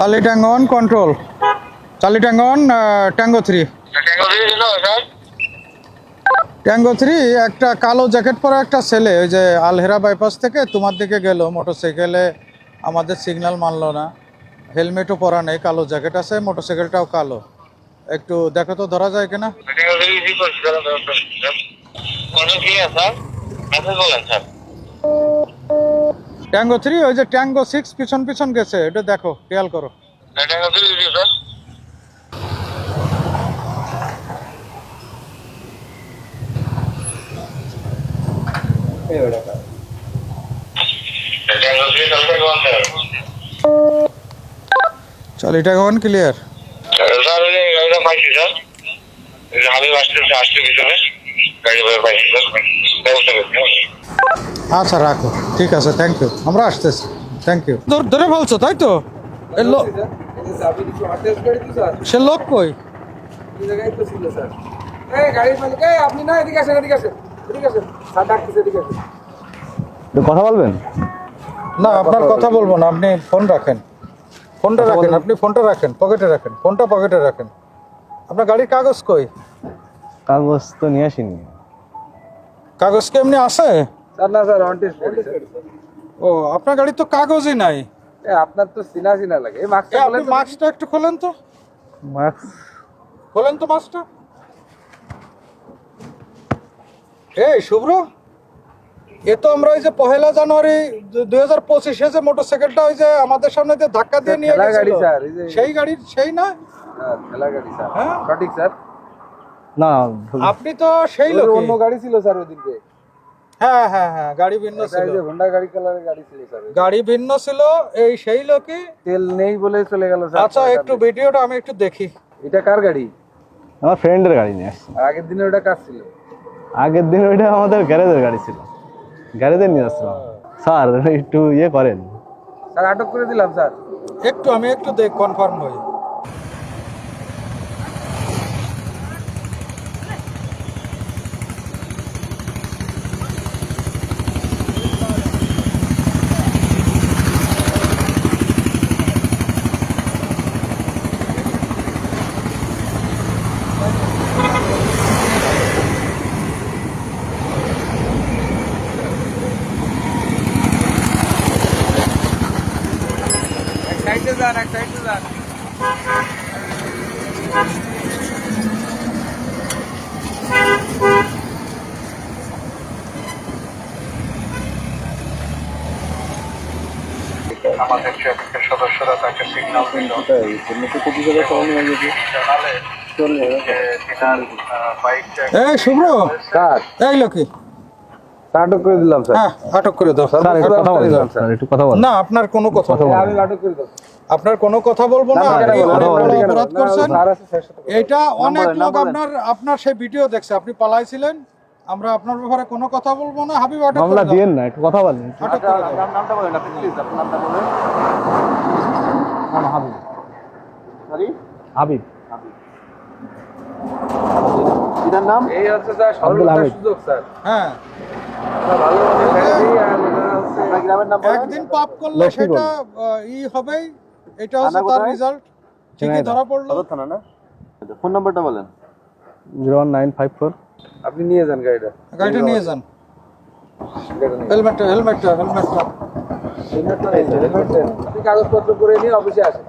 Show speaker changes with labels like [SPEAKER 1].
[SPEAKER 1] Charlie tango control Charlie tango one tango three tango three একটা কালো jacket পরা একটা ছেলে ওই যে আলহেরা বাইপাস থেকে তোমার দিকে গেল মোটরসাইকেলে আমাদের সিগন্যাল মানলো না। হেলমেটও পরা নেই কালো জ্যাকেট আছে মোটরসাইকেলটাও কালো। একটু দেখো তো ধরা যায় কিনা? ট্যাঙ্গো থ্রি ওই যে ট্যাঙ্গো সিক্স পিছন পিছন গেছে, এটা দেখো, খেয়াল করো। চার্লি ট্যাঙ্গো ওয়ান ক্লিয়ার আচ্ছা রাখো। ঠিক আছে থ্যাংক ইউ আমরা আসতেছি। থ্যাংক ইউ ধরে বলছো তাই তো? সে লোক কই?
[SPEAKER 2] আপনি না এদিকে আসেন এদিকে আসেন এদিকে আসেন। এদিকে আসেন।
[SPEAKER 3] কথা বলবেন?
[SPEAKER 1] না আপনার কথা বলব না আপনি ফোন রাখেন। ফোনটা রাখেন আপনি ফোনটা রাখেন পকেটে রাখেন ফোনটা পকেটে রাখেন। আপনার গাড়ির কাগজ কই?
[SPEAKER 3] কাগজ তো নিয়ে আসিনি।
[SPEAKER 1] কাগজ কি এমনি আছে?
[SPEAKER 2] স্যার না স্যার অন
[SPEAKER 1] ও আপনার গাড়ির তো কাগজই নাই।
[SPEAKER 2] আপনার তো সিনা সিনা লাগে। এই মাস্কটা
[SPEAKER 1] আপনি মাস্কটা একটু খোলেন তো।
[SPEAKER 3] মাস্ক
[SPEAKER 1] খোলেন তো মাস্কটা এই শুভ্র এ তো আমরা ওই যে পহেলা জানুয়ারি দুই হাজার পঁচিশে যে মোটরসাইকেলটা ওই যে আমাদের সামনে যে ধাক্কা দিয়ে নিয়ে
[SPEAKER 2] গাড়ি
[SPEAKER 1] গেছিল।
[SPEAKER 2] স্যার এই যে
[SPEAKER 1] সেই গাড়ির সেই না?
[SPEAKER 2] ঠেলা গাড়ি স্যার।
[SPEAKER 1] হ্যাঁ?
[SPEAKER 2] সঠিক স্যার।
[SPEAKER 3] না
[SPEAKER 1] আপনি তো সেই লোক
[SPEAKER 2] অন্য গাড়ি ছিল স্যার ওদিকে
[SPEAKER 1] হ্যাঁ হ্যাঁ হ্যাঁ গাড়ি ভিন্ন ছিল।
[SPEAKER 2] যে হোন্ডা গাড়ি কালারের গাড়ি ছিল স্যার
[SPEAKER 1] গাড়ি ভিন্ন ছিল এই সেই লোকই
[SPEAKER 2] তেল নেই বলে চলে গেল স্যার
[SPEAKER 1] আচ্ছা একটু ভিডিওটা আমি একটু দেখি।
[SPEAKER 2] এটা কার গাড়ি?
[SPEAKER 3] আমার ফ্রেন্ডের গাড়ি নিয়ে আসছি।
[SPEAKER 2] আগের দিনে ওটা কার ছিল?
[SPEAKER 3] আগের দিন ওইটা আমাদের গ্যারেজের গাড়ি ছিল। গ্যারেজে নিয়ে আসছিলাম। স্যার একটু ইয়ে করেন।
[SPEAKER 2] স্যার আটক করে দিলাম স্যার।
[SPEAKER 1] একটু আমি একটু দেখ কনফার্ম হই
[SPEAKER 2] এক সাইডে যান এক সাইডে যান।
[SPEAKER 4] আমাদের ট্রাফিকের সদস্যরা তাকে সিগন্যাল দিল জানালে যে বাইকটা
[SPEAKER 1] এই শুভ্র এই
[SPEAKER 2] স্যার আটক করে দিলাম স্যার।
[SPEAKER 1] হ্যাঁ আটক করে দাও।
[SPEAKER 3] স্যার একটু কথা বলেন
[SPEAKER 2] দিলাম, স্যার।
[SPEAKER 3] স্যার একটু কথা বলেন
[SPEAKER 1] না আপনার কোনো কথা বলব
[SPEAKER 2] আমি আটক করে
[SPEAKER 1] আপনার কোনো কথা না? অপরাধ করছেন? এটা অনেক লোক আপনার আপনার সেই ভিডিও দেখছে। আপনি পালাইছিলেন। আমরা আপনার ব্যাপারে কোনো কথা বলব না। হাবিব আটক
[SPEAKER 3] মামলা দিয়েন না একটু কথা বলেন
[SPEAKER 1] আটক করে দাও।
[SPEAKER 2] নামটা বলেন আপনি প্লিজ আপনার নামটা বলেন।
[SPEAKER 3] নাম হাবিব।
[SPEAKER 2] সরি
[SPEAKER 3] হাবিব।
[SPEAKER 2] এটার নাম? এই হচ্ছে স্যার
[SPEAKER 3] আব্দুল
[SPEAKER 2] সুযোগ স্যার
[SPEAKER 1] হ্যাঁ। একদিন পাপ করলে সেটা ই হবেই। এটা হচ্ছে তার রেজাল্ট ঠিকই ধরা পড়ল।
[SPEAKER 2] থানা না? ফোন নাম্বারটা বলেন।
[SPEAKER 3] Zero one nine five four.
[SPEAKER 2] আপনি নিয়ে যান গাড়িটা।
[SPEAKER 1] গাড়িটা নিয়ে যান।
[SPEAKER 2] নিয়ে
[SPEAKER 1] হেলমেটটা হেলমেটটা হেলমেটটা।
[SPEAKER 2] কাগজপত্র করে নিয়ে অফিসে আসেন।